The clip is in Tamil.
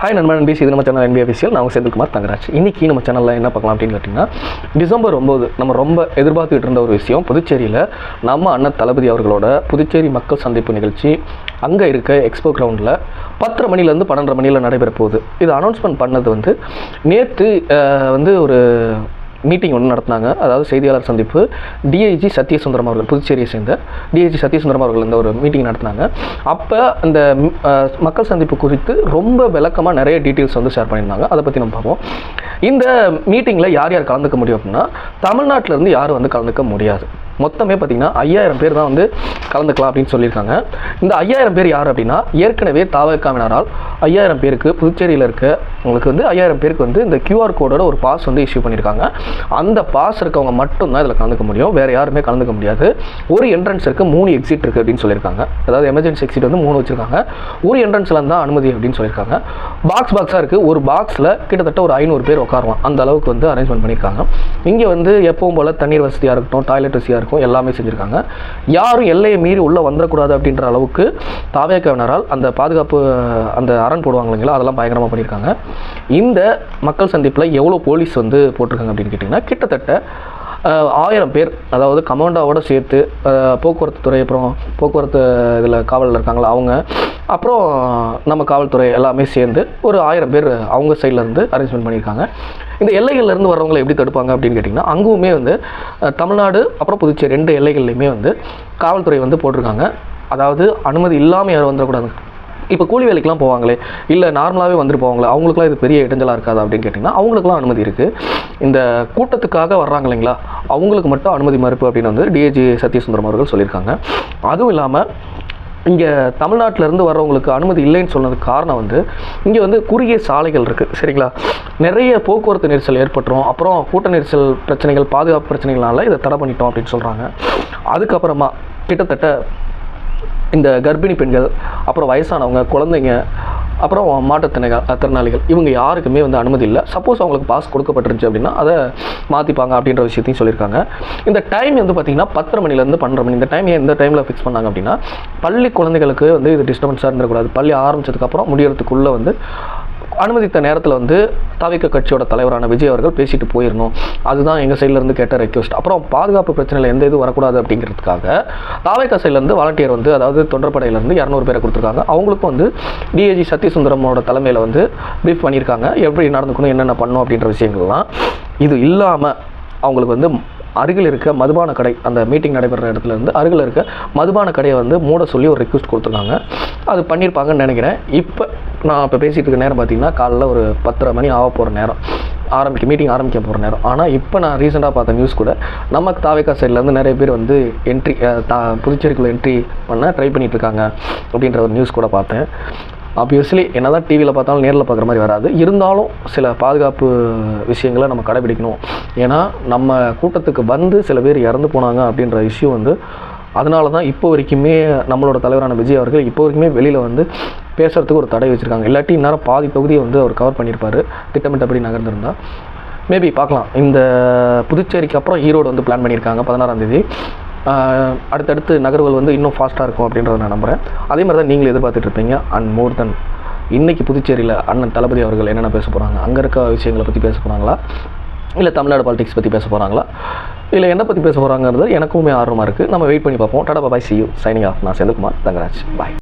ஹாய் நண்பன் பிசி இது நம்ம சேனல் என்பி அஃபிஷியல் நான் செந்தில்குமார் தங்கராஜ். இன்னைக்கு நம்ம சேனலில் என்ன பார்க்கலாம் அப்படின்னு கேட்டிங்கன்னா டிசம்பர் ஒம்பது நம்ம ரொம்ப எதிர்பார்த்துக்கிட்டு இருந்த ஒரு விஷயம். புதுச்சேரியில் நம்ம அண்ணன் தளபதி அவர்களோட புதுச்சேரி மக்கள் சந்திப்பு நிகழ்ச்சி அங்கே இருக்க எக்ஸ்போ கிரவுண்டில் பத்தரை மணிலேருந்து பன்னெண்டரை மணியில் நடைபெற போகுது இது அனௌன்ஸ்மெண்ட் பண்ணது வந்து நேற்று வந்து ஒரு மீட்டிங் ஒன்று நடத்தினாங்க. அதாவது செய்தியாளர் சந்திப்பு. டிஐஜி சத்யசுந்தரம் அவர்கள் புதுச்சேரியை சேர்ந்த டிஐஜி சத்யசுந்தரம் அவர்கள் இந்த ஒரு மீட்டிங் நடத்தினாங்க. அப்போ இந்த மக்கள் சந்திப்பு குறித்து ரொம்ப விளக்கமாக நிறைய டீட்டெயில்ஸ் வந்து ஷேர் பண்ணியிருந்தாங்க. அதை பற்றி நம்ம பார்ப்போம். இந்த மீட்டிங்கில் யார் யார் கலந்துக்க முடியும் அப்படின்னா தமிழ்நாட்டிலேருந்து யாரும் வந்து கலந்துக்க முடியாது. மொத்தமே பார்த்தீங்கன்னா ஐயாயிரம் பேர் தான் வந்து கலந்துக்கலாம் அப்படின்னு சொல்லியிருக்காங்க. இந்த ஐயாயிரம் பேர் யார் அப்படின்னா ஏற்கனவே தாவக்காவினரால் ஐயாயிரம் பேருக்கு புதுச்சேரியில் இருக்க உங்களுக்கு வந்து ஐயாயிரம் பேருக்கு வந்து இந்த கியூஆர் கோடோட ஒரு பாஸ் வந்து இஷ்யூ பண்ணியிருக்காங்க. அந்த பாஸ் இருக்கவங்க மட்டும்தான் இதில் கலந்துக்க முடியும். வேறு யாருமே கலந்துக்க முடியாது. ஒரு என்ட்ரன்ஸ் இருக்குது மூணு எக்ஸிட் இருக்குது அப்படின்னு சொல்லியிருக்காங்க. அதாவது எமர்ஜென்சி எக்ஸிட் வந்து மூணு வச்சுருக்காங்க. ஒரு என்ட்ரன்ஸில் இருந்தால் அனுமதி அப்படின்னு சொல்லியிருக்காங்க. பாக்ஸ் பாக்ஸாக இருக்குது ஒரு பாக்ஸில் கிட்டத்தட்ட ஒரு ஐநூறு பேர் உட்காரலாம். அந்த அளவுக்கு வந்து அரேஞ்ச்மெண்ட் பண்ணியிருக்காங்க. இங்கே வந்து எப்பவும் போல் தண்ணீர் வசதியாக இருக்கட்டும் டாய்லெட் வசதியாக இருக்கும் எல்லாமே செஞ்சுருக்காங்க. யாரும் எல்லையை மீறி உள்ளே வந்துடக்கூடாது அப்படின்ற அளவுக்கு தாவே கவினரால் அந்த பாதுகாப்பு அந்த அரண் போடுவாங்க இல்லைங்களா அதெல்லாம் பயங்கரமாக பண்ணியிருக்காங்க. இந்த மக்கள் சந்திப்பில் எவ்வளோ போலீஸ் வந்து போட்டிருக்காங்க அப்படின்னு கேட்டிங்கன்னா கிட்டத்தட்ட ஆயிரம் பேர் அதாவது கமாண்டோவோட சேர்த்து போக்குவரத்து துறை அப்புறம் போக்குவரத்து இதில் காவலில் இருக்காங்களா அவங்க அப்புறம் நம்ம காவல்துறை எல்லாமே சேர்ந்து ஒரு ஆயிரம் பேர் அவங்க சைட்லேருந்து அரேஞ்ச்மெண்ட் பண்ணியிருக்காங்க. இந்த எல்லைகள்லேருந்து வரவங்களை எப்படி தடுப்பாங்க அப்படின்னு கேட்டிங்கன்னா அங்குமே வந்து தமிழ்நாடு அப்புறம் புதுச்சேரி ரெண்டு எல்லைகள்லையுமே வந்து காவல்துறை வந்து போட்டிருக்காங்க. அதாவது அனுமதி இல்லாமல் யாரும் வந்துடக்கூடாது இப்போ கூலி வேலைக்கெலாம் போவாங்களே? இல்லை நார்மலாகவே வந்துட்டு போவாங்களே? அவங்களுக்குலாம் இது பெரிய இடைஞ்சலாக இருக்காது அப்படின்னு கேட்டிங்கன்னா அவங்களுக்குலாம் அனுமதி இருக்குது இந்த கூட்டத்துக்காக வர்றாங்க இல்லைங்களா? அவங்களுக்கு மட்டும் அனுமதி மறுப்பு அப்படின்னு வந்து டிஏஜி சத்யசுந்தரம் அவர்கள் சொல்லியிருக்காங்க. அதுவும் இல்லாமல் இங்கே தமிழ்நாட்டிலேருந்து வர்றவங்களுக்கு அனுமதி இல்லைன்னு சொன்னதுக்கு காரணம் வந்து இங்கே வந்து குறுகிய சாலைகள் இருக்குது சரிங்களா? நிறைய போக்குவரத்து நெரிசல் ஏற்பட்டுரும். அப்புறம் கூட்ட நெரிசல் பிரச்சனைகள் பாதுகாப்பு பிரச்சனைகளால் இதை தடை பண்ணிட்டோம் அப்படின்னு சொல்கிறாங்க அதுக்கப்புறமா கிட்டத்தட்ட இந்த கர்ப்பிணி பெண்கள் அப்புறம் வயசானவங்க குழந்தைங்க அப்புறம் மாற்றுத்திறனாளிகள் திறனாளிகள் இவங்க யாருக்குமே வந்து அனுமதி இல்லை. சப்போஸ் அவங்களுக்கு பாஸ் கொடுக்கப்பட்டிருந்துச்சு அப்படின்னா அதை மாற்றிப்பாங்க அப்படின்ற விஷயத்தையும் சொல்லியிருக்காங்க. இந்த டைம் வந்து பார்த்திங்கன்னா பத்தரை மணிலேருந்து பன்னெண்டு மணி. இந்த டைம் எந்த டைமில் ஃபிக்ஸ் பண்ணாங்க அப்படின்னா பள்ளி குழந்தைகளுக்கு வந்து இது டிஸ்டர்பன்ஸாக இருந்துடக்கூடாது. பள்ளி ஆரம்பிச்சதுக்கப்புறம் முடியறதுக்குள்ளே வந்து அனுமதித்த நேரத்தில் வந்து தவிக்க கட்சியோட தலைவரான விஜய் அவர்கள் பேசிட்டு போயிடணும் அதுதான் எங்கள் சைட்லேருந்து கேட்ட ரெக்வஸ்ட் அப்புறம் பாதுகாப்பு பிரச்சனையில் எந்த இது வரக்கூடாது அப்படிங்கிறதுக்காக தாவைக்க சைட்லேருந்து வாலண்டியர் வந்து அதாவது தொண்டர்படையிலேருந்து இரநூறு பேரை கொடுத்துருக்காங்க. அவங்களுக்கும் வந்து டிஏஜி சத்யசுந்தரமோட தலைமையில் வந்து ப்ரீஃப் பண்ணியிருக்காங்க. எப்படி நடந்துக்கணும் என்னென்ன பண்ணணும் அப்படின்ற விஷயங்கள்லாம். இது இல்லாமல் அவங்களுக்கு வந்து அருகில் இருக்க மதுபான கடை அந்த மீட்டிங் நடைபெற இடத்துல இருந்து அருகில் இருக்க மதுபான கடையை வந்து மூட சொல்லி ஒரு ரிக்வஸ்ட் கொடுத்துருக்காங்க. அது பண்ணியிருப்பாங்கன்னு நினைக்கிறேன். இப்போ நான் இப்போ பேசிகிட்டு இருக்க நேரம் பார்த்தீங்கன்னா காலைல ஒரு பத்தரை மணி ஆக போகிற நேரம். ஆரம்பிக்க மீட்டிங் ஆரம்பிக்க போகிற நேரம். ஆனால் இப்போ நான் ரீசெண்டாக பார்த்த நியூஸ் கூட நமக்கு தாவேக்கா சைட்லேருந்து நிறைய பேர் வந்து என்ட்ரி தா புதுச்சேரிக்குள்ளே என்ட்ரி பண்ண ட்ரை பண்ணிகிட்ருக்காங்க அப்படின்ற ஒரு நியூஸ் கூட பார்த்தேன். ஆப்வியஸ்லி என்ன தான் டிவியில் பார்த்தாலும் நேரில் பார்க்குற மாதிரி வராது. இருந்தாலும் சில பாதுகாப்பு விஷயங்களை நம்ம கடைபிடிக்கணும். ஏன்னா நம்ம கூட்டத்துக்கு வந்து சில பேர் இறந்து போனாங்க அப்படின்ற இஷ்யூ வந்து அதனால தான் இப்போ வரைக்குமே நம்மளோட தலைவரான விஜய் அவர்கள் இப்போ வரைக்குமே வெளியில் வந்து பேசுகிறதுக்கு ஒரு தடை வச்சுருக்காங்க. இல்லாட்டி இந்நேரம் பாதி பகுதியை வந்து அவர் கவர் பண்ணியிருப்பார். திட்டமிட்டபடி நகர்ந்திருந்தால் மேபி பார்க்கலாம். இந்த புதுச்சேரிக்கு அப்புறம் ஈரோடு வந்து பிளான் பண்ணியிருக்காங்க பதினாறாம் தேதி. அடுத்தடுத்து நகர்வுகள் வந்து இன்னும் ஃபாஸ்ட்டாக இருக்கும் அப்படின்றத நான் நம்புகிறேன் அதே மாதிரி தான் நீங்களும் எதிர்பார்த்துட்டு இருப்பீங்க அண்ட் மோர் தென் இன்றைக்கி புதுச்சேரியில் அண்ணன் தளபதி அவர்கள் என்னென்ன பேச போகிறாங்க அங்கே இருக்க விஷயங்களை பற்றி பேச போகிறாங்களா இல்லை தமிழ்நாடு பாலிடிக்ஸ் பற்றி பேச போகிறாங்களா இல்லை என்ன பற்றி பேச போகிறாங்கிறது எனக்குமே ஆர்வமாக இருக்குது நம்ம வெயிட் பண்ணி பார்ப்போம். Tata bye see you signing off நான் செந்தில்குமார் தங்கராஜ். பாய்